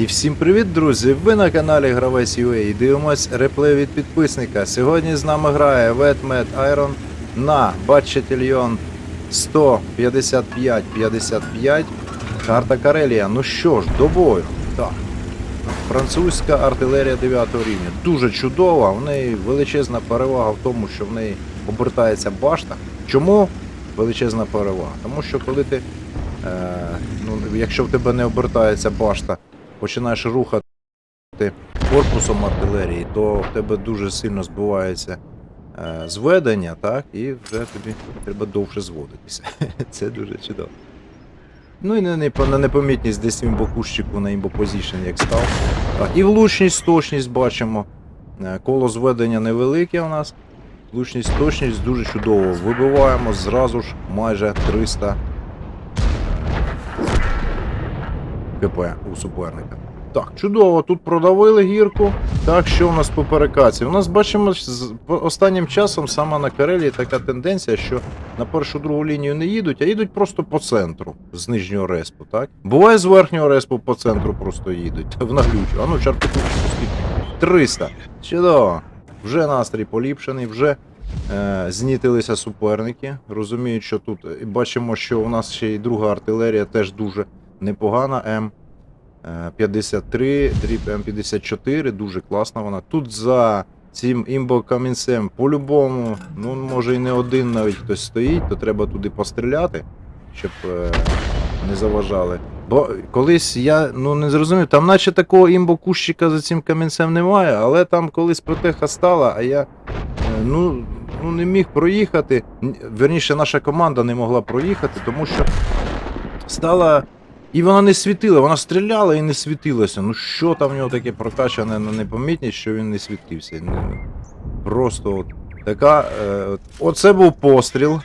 І всім привіт, друзі! Ви на каналі Гравець UA і дивимось реплей від підписника. Сьогодні з нами грає Ветмед Айрон на Батчетільйон 155-55. Карта Карелія. Ну що ж, до бою. Так. Французька артилерія 9 рівня. Дуже чудова. В неї величезна перевага в тому, що в неї обертається башта. Чому величезна перевага? Тому що коли ти. Е, ну, якщо в тебе не обертається башта, починаєш рухати корпусом артилерії, то в тебе дуже сильно збивається е, зведення, так, і вже тобі треба довше зводитися. Це дуже чудово. Ну і на, непо- на непомітність десь в імбокущику на імбопозішн як став. Так, і влучність, точність бачимо. Е, Коло зведення невелике у нас. Влучність, точність дуже чудово. Вибиваємо зразу ж майже 300 КП у суперника. Так, чудово, тут продавили гірку. Так, що у нас по перекаці? У нас бачимо останнім часом саме на Карелії така тенденція, що на першу другу лінію не їдуть, а їдуть просто по центру з нижнього респу, так? Буває з верхнього респу по центру просто їдуть. В наглючу. А ну, скільки? 300. Чудово. Вже настрій поліпшений, вже е, знітилися суперники. Розуміють, що тут бачимо, що у нас ще й друга артилерія теж дуже непогана. М. е, 53, дріб М54, дуже класна вона. Тут за цим імбо-камінцем по-любому, ну може і не один навіть хтось стоїть, то треба туди постріляти, щоб е, не заважали. Бо колись я ну не зрозумів, там наче такого імбо-кущика за цим камінцем немає, але там колись протеха стала, а я е, ну, ну не міг проїхати. Верніше, наша команда не могла проїхати, тому що стала. І вона не світила, вона стріляла і не світилася. Ну що там в нього таке прокачане на непомітність, що він не світився. Просто от така. Е, оце був постріл.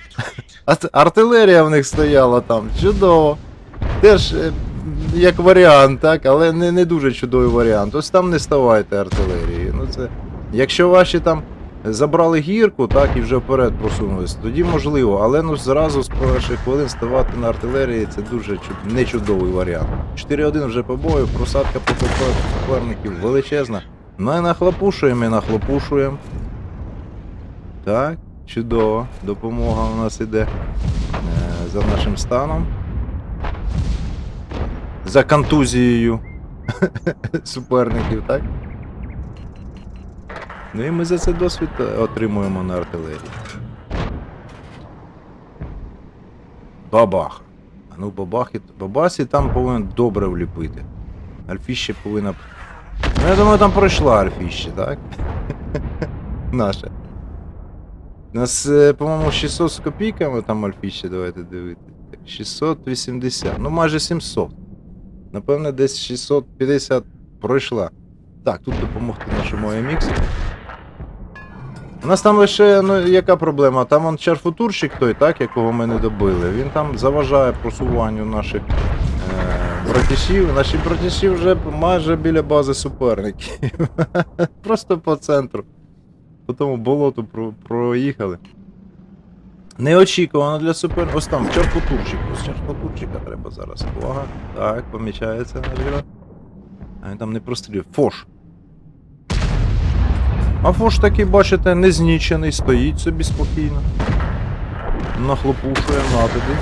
Артилерія в них стояла там. Чудово. Теж е, як варіант, так, але не, не дуже чудовий варіант. Ось там не ставайте артилерії. Ну це. Якщо ваші там забрали гірку, так, і вже вперед просунулися, тоді можливо, але ну зразу з перших хвилин ставати на артилерії це дуже не чудовий варіант. 4-1 вже по бою, просадка по суперників величезна. Ми нахлопушуємо і нахлопушуємо. Так, чудово. Допомога у нас іде е, за нашим станом. За контузією суперників, так? Ну і ми за це досвід е, отримуємо на артилерії. Бабах. А ну бабахи. Бабасі там повинен добре вліпити. Альфіще повинна. Ну я думаю, там пройшла Альфіще, так? Наша. У нас, е, по-моєму, 600 з копійками там Альфіще, давайте дивитися. 680, ну майже 700. Напевне, десь 650 пройшла. Так, тут допомогти нашому AMX. У нас там лише, ну яка проблема? Там он чарфутурщик той, так, якого ми не добили. Він там заважає просуванню наших е, братішів. Наші братіші вже майже біля бази суперників. Просто по центру. По тому болоту про- проїхали. Неочікувано для супер. Ось там чарфутурчик. Ось чарфутурчика треба зараз. Увага. Так, помічається наш. А він там не прострілює. Фош. А фош такий, бачите, не знічений, стоїть собі спокійно. Нахлопушує на тобі.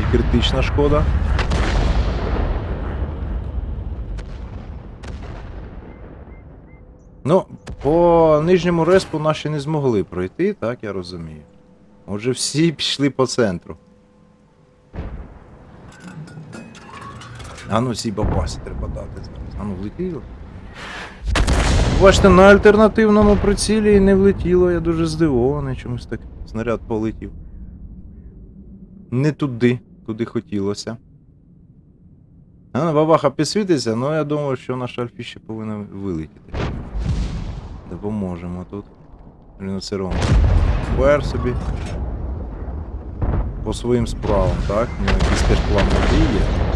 І критична шкода. Ну, по нижньому респу наші не змогли пройти, так я розумію. Отже, всі пішли по центру. А ну цій бабасі треба дати зараз. А ну влетіло. Бачите, на альтернативному прицілі і не влетіло, я дуже здивований, чомусь так снаряд полетів. Не туди, куди хотілося. А ну, бабаха підсвітиться, ну я думаю, що наш альфіще повинен вилетіти. Допоможемо тут. Ріноцерон. Пер собі. По своїм справам, так? Ну, якийсь теж план дії.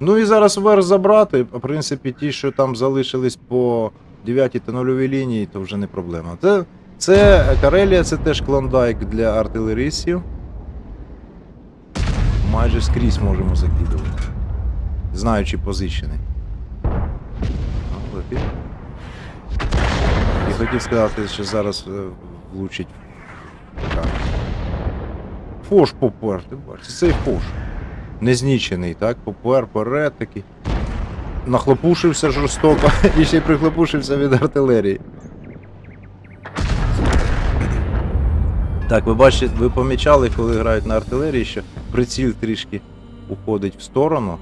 Ну і зараз верх забрати. В принципі, ті, що там залишились по 9 та нульовій лінії, то вже не проблема. Це, це Карелія, це теж клондайк для артилеристів. майже скрізь можемо закидувати. Знаючи позичини. І хотів сказати, що зараз е, влучить. Фош попер, ти бачиш, цей фош. Незнічений, так? Попер, перед такий. Нахлопушився жорстоко і ще й прихлопушився від артилерії. Так, ви бачите, ви помічали, коли грають на артилерії, що приціл трішки уходить в сторону.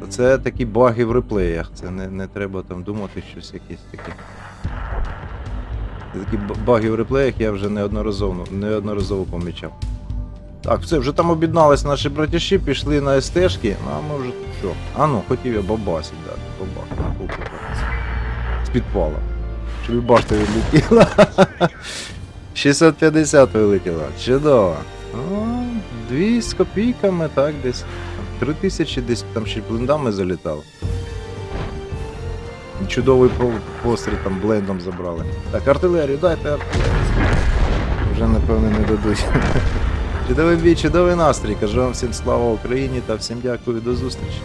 То Це такі баги в реплеях. Це не, не треба там думати щось якесь таке. Такі баги в реплеях я вже неодноразово, неодноразово помічав. Так, все, вже там об'єднались наші братіші, пішли на СТшки, ну а ми вже що? А ну, хотів я бабасить дати, бабах, на купу. З підпала. Щоб башта відлетіла. 650 вилетіла. Чудово. Ну, дві з копійками, так, десь. Три тисячі десь там ще залітало. І Чудовий постріл там блендом забрали. Так, артилерію, дайте артилерію. Вже напевно не дадуть. Чудовий бій, чудовий настрій. Кажу вам всім слава Україні та всім дякую до зустрічі.